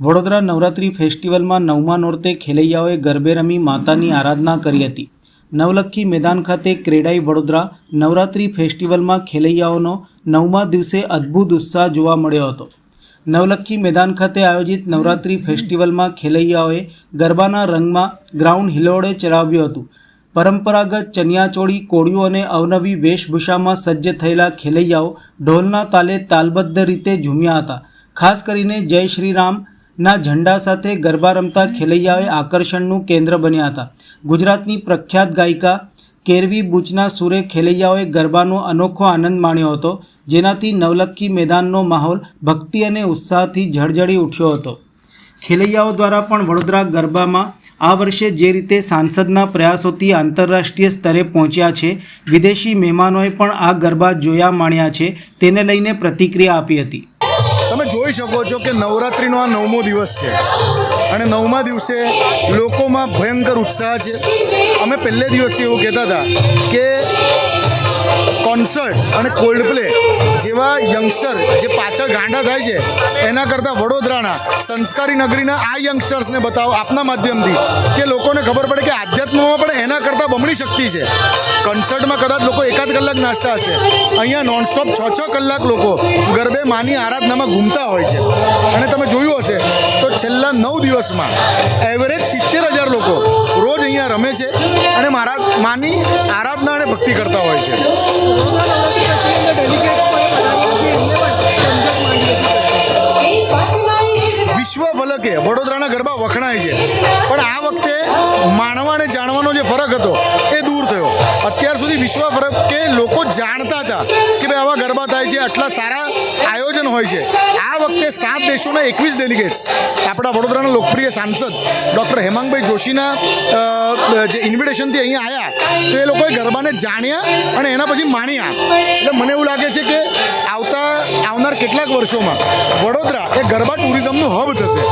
વડોદરા નવરાત્રિ ફેસ્ટિવલમાં નવમા નોરતે ખેલૈયાઓએ ગરબે રમી માતાની આરાધના કરી હતી. નવલખી મેદાન ખાતે ક્રેડાઈ વડોદરા નવરાત્રિ ફેસ્ટિવલમાં ખેલૈયાઓનો નવમા દિવસે અદ્ભુત ઉત્સાહ જોવા મળ્યો હતો. નવલખી મેદાન ખાતે આયોજિત નવરાત્રિ ફેસ્ટિવલમાં ખેલૈયાઓએ ગરબાના રંગમાં ગ્રાઉન્ડ હિલોળે ચડાવ્યું હતું. પરંપરાગત ચણિયાચોળી કોળીઓ અને અવનવી વેશભૂષામાં સજ્જ થયેલા ખેલૈયાઓ ઢોલના તાલે તાલબદ્ધ રીતે ઝૂમ્યા હતા. ખાસ કરીને જય શ્રી રામના ઝંડા સાથે ગરબા રમતા ખેલૈયાઓએ આકર્ષણનું કેન્દ્ર બન્યા હતા. ગુજરાતની પ્રખ્યાત ગાયિકા કેરવી બુચના સુરે ખેલૈયાઓએ ગરબાનો અનોખો આનંદ માણ્યો હતો, જેનાથી નવલખી મેદાનનો માહોલ ભક્તિ અને ઉત્સાહથી ઝળઝળી ઉઠ્યો હતો. ખેલૈયાઓ દ્વારા પણ વડોદરા ગરબામાં આ વર્ષે જે રીતે સાંસદના પ્રયાસોથી આંતરરાષ્ટ્રીય સ્તરે પહોંચ્યા છે, વિદેશી મહેમાનોએ પણ આ ગરબા જોયા માણ્યા છે, તેને લઈને પ્રતિક્રિયા આપી હતી. જોઈ શકો છો કે નવરાત્રિનો આ નવમો દિવસ છે. અને નવમા દિવસે લોકોમાં ભયંકર ઉત્સાહ છે. અમે પહેલે દિવસથી એવું કહેતા હતા કે કોન્સર્ટ અને કોલ્ડ પ્લે જેવા યંગસ્ટર જે પાછળ ગાંડા થાય છે, એના કરતાં વડોદરાના સંસ્કારી નગરીના આ યંગસ્ટર્સને બતાવો આપના માધ્યમથી કે લોકોને ખબર પડે કે કરતાં બમણી શક્તિ છે. કન્સર્ટમાં કદાચ લોકો એકાદ કલાક નાચતા હશે. અહીંયા નોનસ્ટોપ છ છ કલાક લોકો ગરબે માની આરાધનામાં ઘૂમતા હોય છે. અને તમે જોયું હશે, તો છેલ્લા નવ દિવસમાં એવરેજ સિત્તેર હજાર લોકો રોજ અહીંયા રમે છે અને મારા માની આરાધના અને ભક્તિ કરતા હોય છે. વિશ્વ વડોદરાના ગરબા વખણાય છે. પણ આ વખતે માણવા અને જાણવાનો જે ફરક હતો એ દૂર થયો. અત્યાર સુધી વિશ્વ કે લોકો જાણતા હતા કે ભાઈ આવા ગરબા થાય છે, આટલા સારા આયોજન હોય છે. આ વખતે સાત દેશોના એકવીસ ડેલિગેટ્સ આપણા વડોદરાના લોકપ્રિય સાંસદ ડૉક્ટર હેમાંગભાઈ જોશીના જે ઇન્વિટેશનથી અહીંયા આવ્યા તો એ લોકોએ ગરબાને જાણ્યા અને એના પછી માણ્યા. એટલે મને એવું લાગે છે કે આવતા, આવનાર કેટલાક વર્ષોમાં વડોદરા એ ગરબા ટુરિઝમનું હબ થશે.